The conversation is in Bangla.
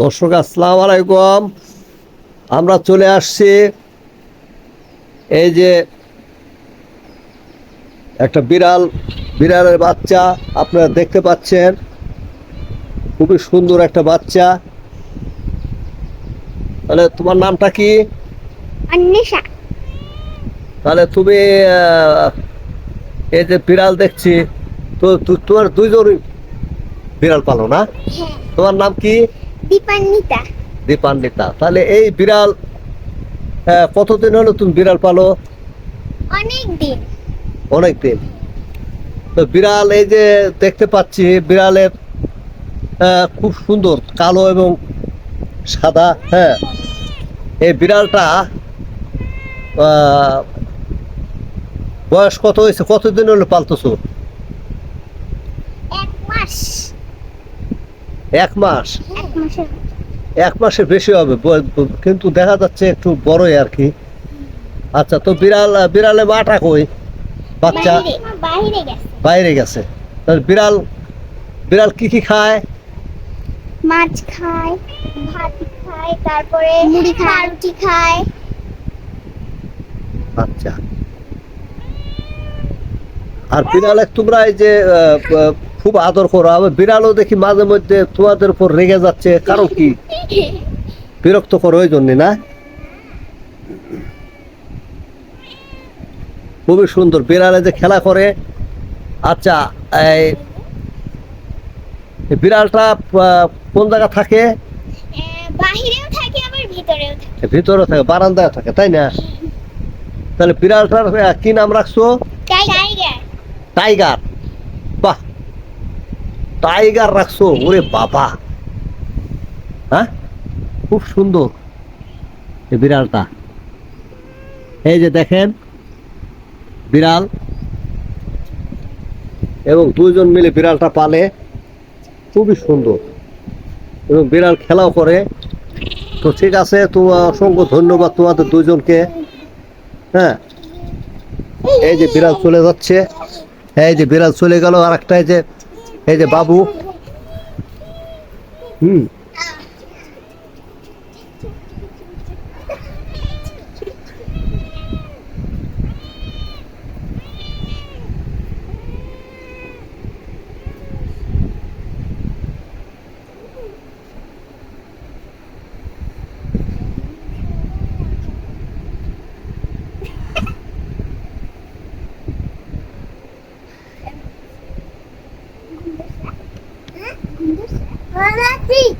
দর্শক আসসালাম আলাইকুম। আমরা চলে আসছি এই যে একটা বিড়াল বিড়ালের বাচ্চা আপনারা দেখতে পাচ্ছেন। খুবই সুন্দর একটা বাচ্চা। তাহলে তোমার নামটা কি? অন্বেষা তাহলে তুমি আহ, এই যে বিড়াল দেখছি তো তু- তোমার দুইজন বিড়াল পালো না? হ্যাঁ। তোমার নাম কি? দীপান্বিতা। দীপান্বিতা। তাহলে এই বিড়াল আহ, কতদিন হলো তুমি বিড়াল পালো? অনেক দিন। অনেক দিন। তো বিড়াল এই যে দেখতে পাচ্ছি বিড়ালের খুব সুন্দর কালো এবং সাদা হ্যাঁ। এই বিড়ালটা বয়স কত হয়েছে? কতদিন হলো পালতেছো? এক মাস। এক মাস? এক মাসের বেশি হবে কিন্তু দেখা যাচ্ছে একটু বড়ই আর কি। আচ্ছা তো বিড়াল বিড়ালে মাটা কই? বাচ্চা বাইরে গেছে। বাইরে গেছে। তাহলে বিড়াল বিড়াল কি কি খায়? মাছ খায় ভাত খায় তারপরে মুড়ি খায়। রুটি খায়। আচ্ছা। আর বিড়ালে তোমরা এই যে খুব আদর করো। আবার বিড়ালও দেখি মাঝে মধ্যে তোমাদের উপর রেগে যাচ্ছে। কারণ কি? বিরক্ত করো ওই জন্যে না? খুবই সুন্দর। বিড়ালে যে খেলা করে। আচ্ছা এই বিড়ালটা কোন জায়গা থাকে? বাহিরেও থাকে আবার ভিতরেও থাকে। ভিতরে থাকে বারান্দায় থাকে তাই না? তাহলে বিড়ালটার কি নাম রাখছো? টাইগার। বাহ, টাইগার রাখছো, ওরে বাবা। হ্যাঁ? খুব সুন্দর এই বিড়ালটা। এই যে দেখেন, বিড়াল। এবং দুজন মিলে বিড়ালটা পালে, খুবই সুন্দর। এবং বিড়াল খেলাও করে। তো ঠিক আছে তোমার অসংখ্য ধন্যবাদ তোমাদের দুজনকে হ্যাঁ এই যে বিড়াল চলে যাচ্ছে। এই যে বিড়াল চলে গেল আর একটা এই যে এই যে বাবু। হুম। Bana değil.